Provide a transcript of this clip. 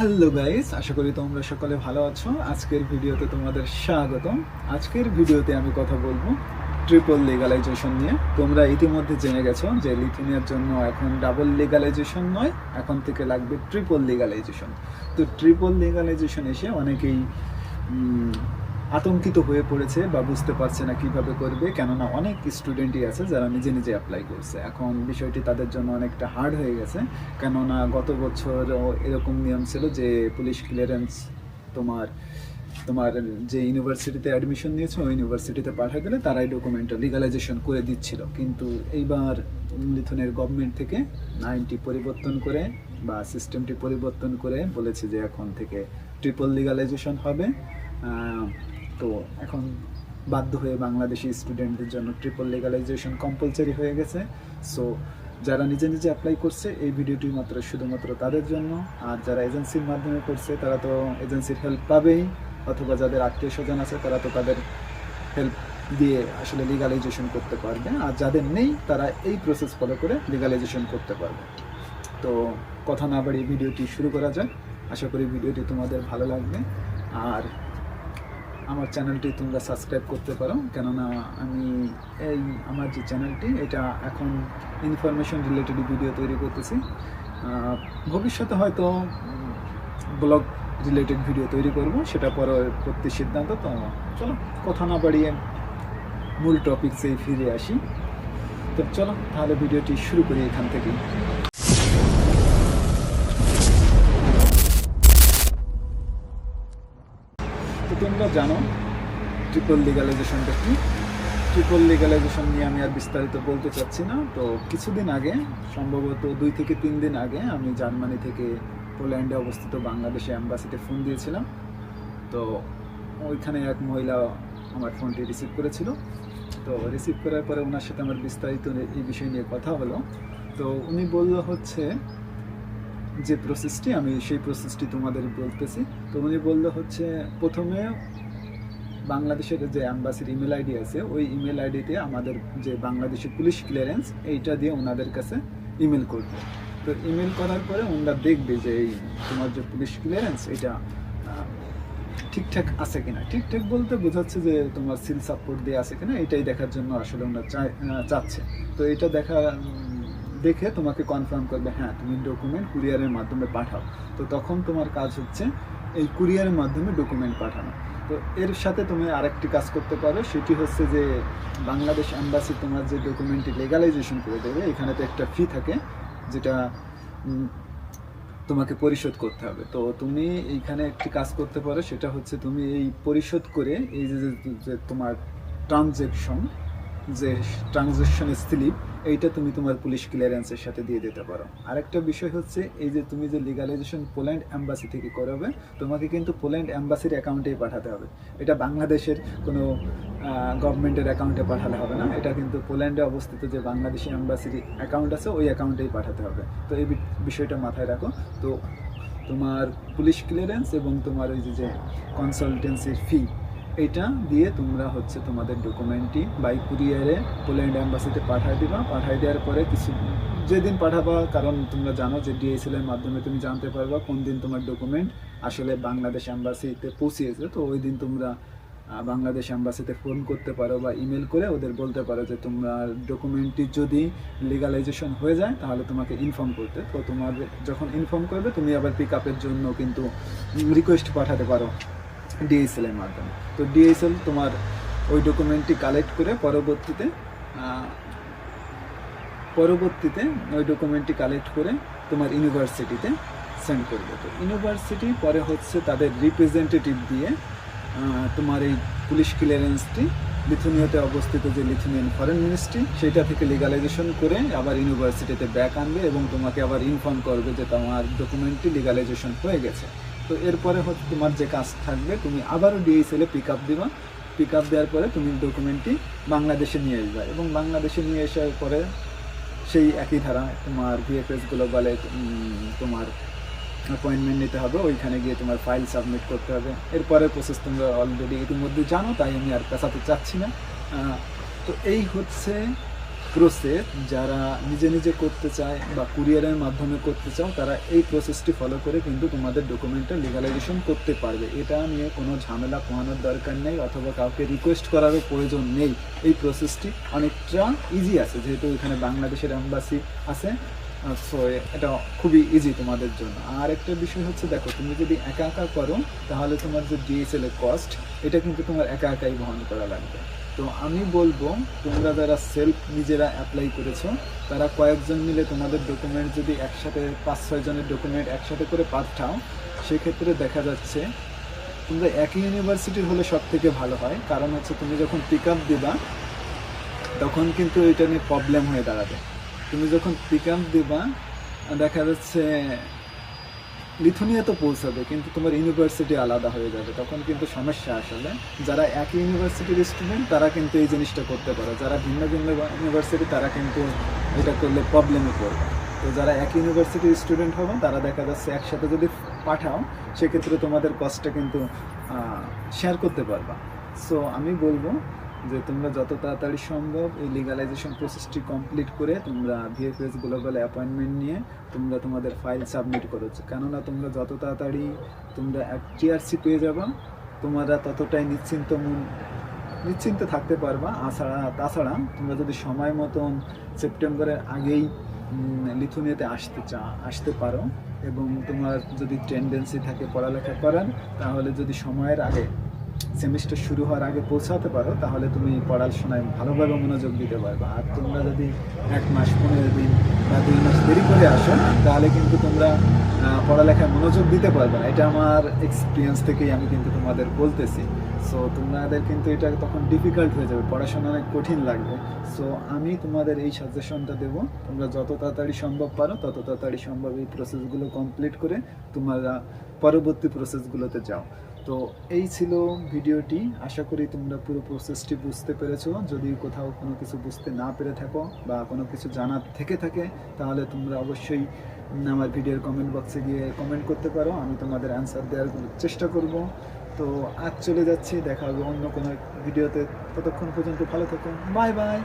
Hello guys, আশা করি তোমরা সকলে ভালো আছো। আজকের ভিডিওতে তোমাদের স্বাগতম। আজকের ভিডিওতে আমি কথা বলব ট্রিপল লিগালাইজেশন নিয়ে। তোমরা ইতিমধ্যে জেনে গেছো যে লিথিনিয়ার জন্য এখন ডাবল লিগালাইজেশন নয়, এখন থেকে লাগবে ট্রিপল লিগালাইজেশন তো ট্রিপল লিগালাইজেশন এসে অনেকেই আতঙ্কিত হয়ে পড়েছে বা বুঝতে পারছে না কীভাবে করবে। কেননা অনেক স্টুডেন্টই আছে যারা নিজে নিজে অ্যাপ্লাই করছে। এখন বিষয়টি তাদের জন্য অনেকটা হার্ড হয়ে গেছে। কেননা গত বছর এরকম নিয়ম ছিল যে পুলিশ ক্লিয়ারেন্স তোমার তোমার যে ইউনিভার্সিটিতে অ্যাডমিশন নিয়েছো, ওই ইউনিভার্সিটিতে পাঠা গেলে তারাই ডকুমেন্টটা লিগালাইজেশন করে দিচ্ছিল। কিন্তু এইবার লিথুনের গভর্নমেন্ট থেকে আইনটি পরিবর্তন করে বা সিস্টেমটি পরিবর্তন করে বলেছে যে এখন থেকে ট্রিপল লিগালাইজেশন হবে। তো এখন বাধ্য হয়ে বাংলাদেশি স্টুডেন্টদের জন্য ট্রিপল লিগালাইজেশন কম্পালসারি হয়ে গেছে। সো যারা নিজে নিজে অ্যাপ্লাই করছে, এই ভিডিওটি মাত্র শুধুমাত্র তাদের জন্য। আর যারা এজেন্সির মাধ্যমে করছে, তারা তো এজেন্সির হেল্প পাবেই। অথবা যাদের আত্মীয় স্বজন আছে, তারা তো তাদের হেল্প দিয়ে আসলে লিগালাইজেশন করতে পারবে। আর যাদের নেই, তারা এই প্রসেস ফলো করে লিগালাইজেশন করতে পারবে। তো কথা না বাড়িয়ে ভিডিওটি শুরু করা যাক। আশা করি ভিডিওটি তোমাদের ভালো লাগবে। আর আমার চ্যানেলটি তোমরা সাবস্ক্রাইব করতে পারো। কেননা আমি এই আমার যে চ্যানেলটি এটা এখন ইনফরমেশন রিলেটেড ভিডিও তৈরি করতেছি। ভবিষ্যতে হয়তো ব্লগ রিলেটেড ভিডিও তৈরি করব, সেটা পরবর্তী সিদ্ধান্ত। তো চলো, কথা না বাড়িয়ে মূল টপিকসে ফিরে আসি। তো চলো, তাহলে ভিডিওটি শুরু করি এখান থেকেই। তোমরা জানো ট্রিপল লিগালাইজেশনটা কি? ট্রিপল লিগালাইজেশন নিয়ে আমি আর বিস্তারিত বলতে চাচ্ছি না। তো কিছুদিন আগে, সম্ভবত দুই থেকে তিন দিন আগে, আমি জার্মানি থেকে পোল্যান্ডে অবস্থিত বাংলাদেশে অ্যাম্বাসিতে ফোন দিয়েছিলাম। তো ওইখানে এক মহিলা আমার ফোনটি রিসিভ করেছিল। তো রিসিভ করার পরে ওনার সাথে আমার বিস্তারিত এই বিষয় নিয়ে কথা হলো। তো উনি বলল হচ্ছে যে প্রসেসটি, আমি সেই প্রসেসটি তোমাদের বলতেছি। তো উনি বলল হচ্ছে প্রথমে বাংলাদেশের যে অ্যাম্বাসির ইমেল আইডি আছে, ওই ইমেল আইডিতে আমাদের যে বাংলাদেশের পুলিশ ক্লিয়ারেন্স, এইটা দিয়ে ওনাদের কাছে ইমেল করবে। তো ইমেল করার পরে ওনারা দেখবে যে এই তোমার যে পুলিশ ক্লিয়ারেন্স এটা ঠিকঠাক আছে কিনা। ঠিকঠাক বলতে বোঝাচ্ছে যে তোমার সিল সাপোর্ট দিয়ে আছে কিনা, এটাই দেখার জন্য আসলে ওনারা চাচ্ছে। তো এটা দেখা দেখে তোমাকে কনফার্ম করবে হ্যাঁ তুমি ডকুমেন্ট কুরিয়ারের মাধ্যমে পাঠাও। তো তখন তোমার কাজ হচ্ছে এই কুরিয়ারের মাধ্যমে ডকুমেন্ট পাঠানো। তো এর সাথে তুমি আরেকটি কাজ করতে পারো, সেটি হচ্ছে যে বাংলাদেশ অ্যাম্বাসি তোমার যে ডকুমেন্টটি লেগালাইজেশন করে দেবে, এখানে তো একটা ফি থাকে, যেটা তোমাকে পরিশোধ করতে হবে। তো তুমি এইখানে একটি কাজ করতে পারো, সেটা হচ্ছে তুমি এই পরিশোধ করে, এই যে তোমার ট্রানজেকশন যে ট্রানজেকশনের স্লিপ এইটা তুমি তোমার পুলিশ ক্লিয়ারেন্সের সাথে দিয়ে দিতে পারো। আরেকটা বিষয় হচ্ছে, এই যে তুমি যে লিগালাইজেশন পোল্যান্ড অ্যাম্বাসি থেকে করাবে, তোমাকে কিন্তু পোল্যান্ড অ্যাম্বাসির অ্যাকাউন্টেই পাঠাতে হবে। এটা বাংলাদেশের কোনো গভর্নমেন্টের অ্যাকাউন্টে পাঠালে হবে না। এটা কিন্তু পোল্যান্ডে অবস্থিত যে বাংলাদেশি অ্যাম্বাসির অ্যাকাউন্ট আছে, ওই অ্যাকাউন্টেই পাঠাতে হবে। তো এই বিষয়টা মাথায় রাখো। তো তোমার পুলিশ ক্লিয়ারেন্স এবং তোমার ওই যে যে কনসালটেন্সির ফি এটা দিয়ে তোমরা হচ্ছে তোমাদের ডকুমেন্টটি বাই কুরিয়ারে পোল্যান্ড অ্যাম্বাসিতে পাঠিয়ে দিবা। পাঠিয়ে দেওয়ার পরে কিছু যেদিন পাঠাবা, কারণ তোমরা জানো যে ডিএসএল এর মাধ্যমে তুমি জানতে পারবা কোন দিন তোমার ডকুমেন্ট আসলে বাংলাদেশ অ্যাম্বাসিতে পৌঁছিয়েছে। তো ওই দিন তোমরা বাংলাদেশ অ্যাম্বাসিতে ফোন করতে পারো বা ইমেল করে ওদের বলতে পারো যে তোমার ডকুমেন্টটি যদি লিগালাইজেশন হয়ে যায় তাহলে তোমাকে ইনফর্ম করতে। তো তোমার যখন ইনফর্ম করবে, তুমি আবার পিক আপের জন্য কিন্তু রিকোয়েস্ট পাঠাতে পারো। ডিএসএল এর মাধ্যমে। তো ডিএসএল তোমার ওই ডকুমেন্টটি কালেক্ট করে পরবর্তীতে পরবর্তীতে ওই ডকুমেন্টটি কালেক্ট করে তোমার ইউনিভার্সিটিতে সেন্ড করবে। তো ইউনিভার্সিটি পরে হচ্ছে তাদের রিপ্রেজেন্টেটিভ দিয়ে তোমার এই পুলিশ ক্লিয়ারেন্সটি লিথুনিয়াতে অবস্থিত যে লিথুনিয়ান ফরেন মিনিস্ট্রি সেটা থেকে লিগালাইজেশন করে আবার ইউনিভার্সিটিতে ব্যাক আনবে এবং তোমাকে আবার ইনফর্ম করবে যে তোমার ডকুমেন্টটি লিগালাইজেশন হয়ে গেছে। তো এরপরে হচ্ছে তোমার যে কাজ থাকবে তুমি আবারও ডিএসএলে পিক আপ দিবা। পিক আপ দেওয়ার পরে তুমি ডকুমেন্টটি বাংলাদেশে নিয়ে আসবে এবং বাংলাদেশে নিয়ে আসার পরে সেই একই ধারা তোমার ভিএফএস গ্লোবালে উম, তোমার অ্যাপয়েন্টমেন্ট নিতে হবে ওইখানে গিয়ে তোমার ফাইল সাবমিট করতে হবে। এরপরে প্রসেস তোমরা অলরেডি ইতিমধ্যে জানো তাই আমি আর পেছাতে চাচ্ছি না। তো এই হচ্ছে প্রসেস যারা নিজে নিজে করতে চায় বা কুরিয়ারের মাধ্যমে করতে চাও, তারা এই প্রসেসটি ফলো করে কিন্তু তোমাদের ডকুমেন্টটা লিগালাইজেশন করতে পারবে। এটা নিয়ে কোনো ঝামেলা কমানোর দরকার নেই অথবা কাউকে রিকোয়েস্ট করারও প্রয়োজন নেই। এই প্রসেসটি অনেকটা ইজি আছে, যেহেতু এখানে বাংলাদেশের অ্যাম্বাসি আছে। সো এটা খুবই ইজি তোমাদের জন্য। আর একটা বিষয় হচ্ছে, দেখো, তুমি যদি একা একা করো, তাহলে তোমার যে ডিএসএল এর কস্ট এটা কিন্তু তোমার একা একাই বহন করা লাগবে। তো আমি বলব, তোমরা যারা সেলফ নিজেরা অ্যাপ্লাই করেছ, তারা কয়েকজন মিলে তোমাদের ডকুমেন্ট যদি একসাথে, পাঁচ, ছয় জনের ডকুমেন্ট একসাথে করে পাঠাও, সেক্ষেত্রে দেখা যাচ্ছে, তোমরা একই ইউনিভার্সিটির হলে সব থেকে ভালো হয়। কারণ হচ্ছে, তুমি যখন পিক আপ দিবা, তখন কিন্তু এটা নিয়ে প্রবলেম হয়ে দাঁড়াবে। তুমি যখন পিক আপ দিবা, দেখা যাচ্ছে লিথুনিয়া তো পৌঁছাবে, কিন্তু তোমার ইউনিভার্সিটি আলাদা হয়ে যাবে। তখন কিন্তু সমস্যা আসলে। যারা একই ইউনিভার্সিটির স্টুডেন্ট তারা কিন্তু এই জিনিসটা করতে পারে। যারা ভিন্ন ভিন্ন ইউনিভার্সিটি তারা কিন্তু এটা করলে প্রবলেমে পড়বে। তো যারা এক ইউনিভার্সিটির স্টুডেন্ট হবে, তারা দেখা যাচ্ছে একসাথে যদি পাঠাও, সেক্ষেত্রে তোমাদের কস্টটা কিন্তু শেয়ার করতে পারবা। সো আমি বলব যে তোমরা যত তাড়াতাড়ি সম্ভব এই লিগালাইজেশন প্রসেসটি কমপ্লিট করে তোমরা ভিএফএস গ্লোবাল অ্যাপয়েন্টমেন্ট নিয়ে তোমরা তোমাদের ফাইল সাবমিট করো। কেননা তোমরা যত তাড়াতাড়ি তোমরা টিআরসি পেয়ে যাবা, তোমরা ততটাই নিশ্চিন্ত মন, নিশ্চিন্তে থাকতে পারবা। আছাড়া তাছাড়া তোমরা যদি সময় মতন সেপ্টেম্বরের আগেই লিথুনিয়াতে আসতে চা, আসতে পারো এবং তোমার যদি টেন্ডেন্সি থাকে পড়ালেখা করার, তাহলে যদি সময়ের আগে সেমিস্টার শুরু হওয়ার আগে পৌঁছাতে পারো, তাহলে তুমি পড়াশোনায় ভালোভাবে মনোযোগ দিতে পারবে। আর তোমরা যদি এক মাস, পনেরো দিন বা দুই মাস দেরি করে আসো, তাহলে কিন্তু তোমরা পড়ালেখায় মনোযোগ দিতে পারবে না। এটা আমার এক্সপিরিয়েন্স থেকেই আমি কিন্তু তোমাদের বলতেছি। সো তোমাদের কিন্তু এটা তখন ডিফিকাল্ট হয়ে যাবে, পড়াশোনা অনেক কঠিন লাগবে। সো আমি তোমাদের এই সাজেশনটা দেবো, তোমরা যত তাড়াতাড়ি সম্ভব পারো, তত তাড়াতাড়ি সম্ভব এই প্রসেসগুলো কমপ্লিট করে তোমরা পরবর্তী প্রসেসগুলোতে যাও। তো এই ছিল ভিডিওটি। আশা করি তোমরা পুরো প্রসেসটি বুঝতে পেরেছ। যদি কোথাও কোনো কিছু বুঝতে না পেরে থাকো বা কোনো কিছু জানার থেকে থাকে, তাহলে তোমরা অবশ্যই আমার ভিডিওর কমেন্ট বক্সে গিয়ে কমেন্ট করতে পারো। আমি তোমাদের অ্যান্সার দেওয়ার চেষ্টা করব। তো আজ চলে যাচ্ছি। দেখা হবে অন্য কোনো ভিডিওতে ততক্ষণ পর্যন্ত ভালো থাকো। Bye bye